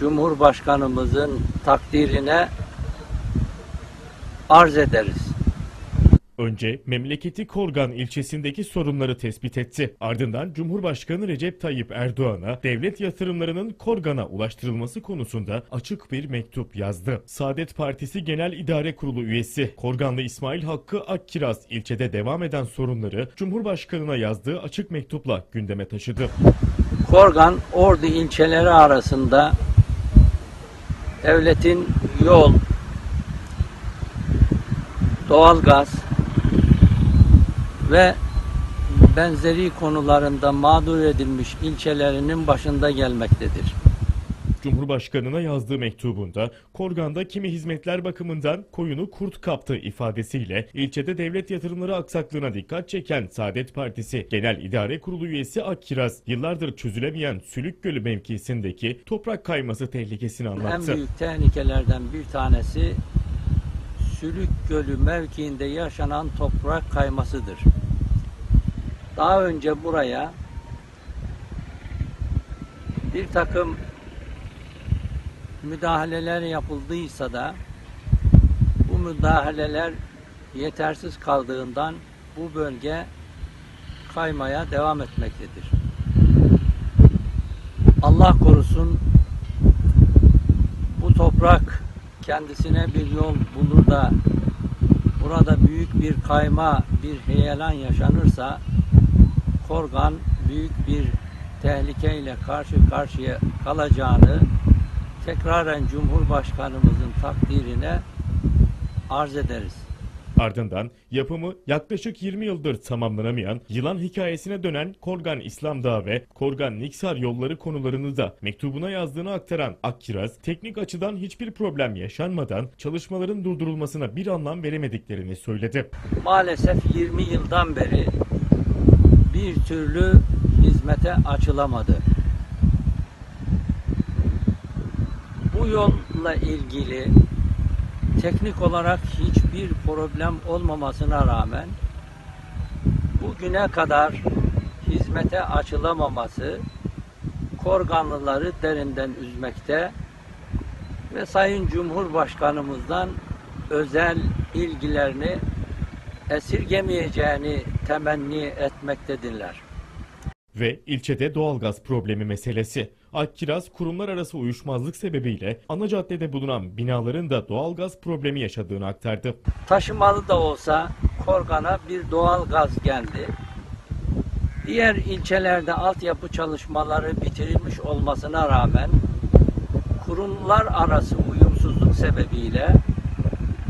Cumhurbaşkanımızın takdirine arz ederiz. Önce memleketi Korgan ilçesindeki sorunları tespit etti. Ardından Cumhurbaşkanı Recep Tayyip Erdoğan'a devlet yatırımlarının Korgan'a ulaştırılması konusunda açık bir mektup yazdı. Saadet Partisi Genel İdare Kurulu üyesi Korganlı İsmail Hakkı Akkiraz ilçede devam eden sorunları Cumhurbaşkanına yazdığı açık mektupla gündeme taşıdı. Korgan, Ordu ilçeleri arasında devletin yol, doğalgaz ve benzeri konularında mağdur edilmiş ilçelerinin başında gelmektedir. Cumhurbaşkanına yazdığı mektubunda Korgan'da kimi hizmetler bakımından koyunu kurt kaptı ifadesiyle ilçede devlet yatırımları aksaklığına dikkat çeken Saadet Partisi Genel İdare Kurulu üyesi Akkiraz yıllardır çözülemeyen Sülük Gölü mevkisindeki toprak kayması tehlikesini En anlattı. büyük tehlikelerden bir tanesi Sülük Gölü mevkiinde yaşanan toprak kaymasıdır. Daha önce buraya bir takım müdahaleler yapıldıysa da bu müdahaleler yetersiz kaldığından bu bölge kaymaya devam etmektedir. Allah korusun bu toprak kendisine bir yol bulur da burada büyük bir kayma, bir heyelan yaşanırsa Korgan büyük bir tehlikeyle karşı karşıya kalacağını tekraren Cumhurbaşkanımızın takdirine arz ederiz. Ardından yapımı yaklaşık 20 yıldır tamamlanamayan yılan hikayesine dönen Korgan İslam Dağı ve Korgan Niksar yolları konularını da mektubuna yazdığını aktaran Akkiraz, teknik açıdan hiçbir problem yaşanmadan çalışmaların durdurulmasına bir anlam veremediklerini söyledi. Maalesef 20 yıldan beri bir türlü hizmete açılamadı. Bu yolla ilgili teknik olarak hiçbir problem olmamasına rağmen bugüne kadar hizmete açılamaması Korganlıları derinden üzmekte ve Sayın Cumhurbaşkanımızdan özel ilgilerini esirgemeyeceğini temenni etmektedirler. Ve ilçede doğalgaz problemi meselesi. Akkiraz kurumlar arası uyuşmazlık sebebiyle ana caddede bulunan binaların da doğalgaz problemi yaşadığını aktardı. Taşımalı da olsa Korgan'a bir doğal gaz geldi. Diğer ilçelerde altyapı çalışmaları bitirilmiş olmasına rağmen kurumlar arası uyumsuzluk sebebiyle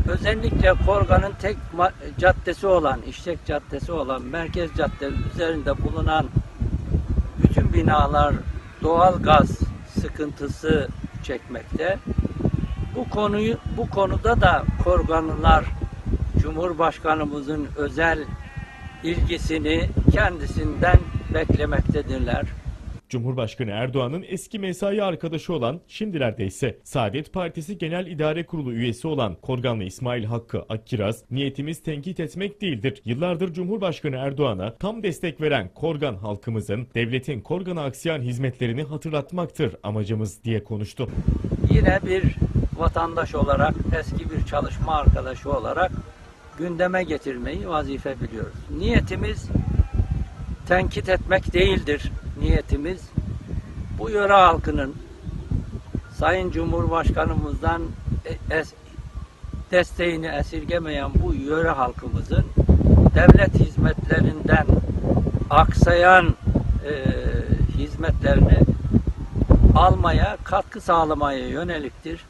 özellikle Korgan'ın tek caddesi olan, işlek caddesi olan Merkez Cadde üzerinde bulunan bütün binalar doğal gaz sıkıntısı çekmekte. Bu konuyu bu konuda da Korganlılar Cumhurbaşkanımızın özel ilgisini kendisinden beklemektedirler. Cumhurbaşkanı Erdoğan'ın eski mesai arkadaşı olan, şimdilerde ise Saadet Partisi Genel İdare Kurulu üyesi olan Korganlı İsmail Hakkı Akkiraz, niyetimiz tenkit etmek değildir. Yıllardır Cumhurbaşkanı Erdoğan'a tam destek veren Korgan halkımızın, devletin Korgan'a aksiyan hizmetlerini hatırlatmaktır amacımız diye konuştu. Yine bir vatandaş olarak, eski bir çalışma arkadaşı olarak gündeme getirmeyi vazife biliyoruz. Niyetimiz tenkit etmek değildir. Niyetimiz bu yöre halkının Sayın Cumhurbaşkanımızdan e- es- desteğini esirgemeyen bu yöre halkımızın devlet hizmetlerinden aksayan e, hizmetlerini almaya, katkı sağlamaya yöneliktir.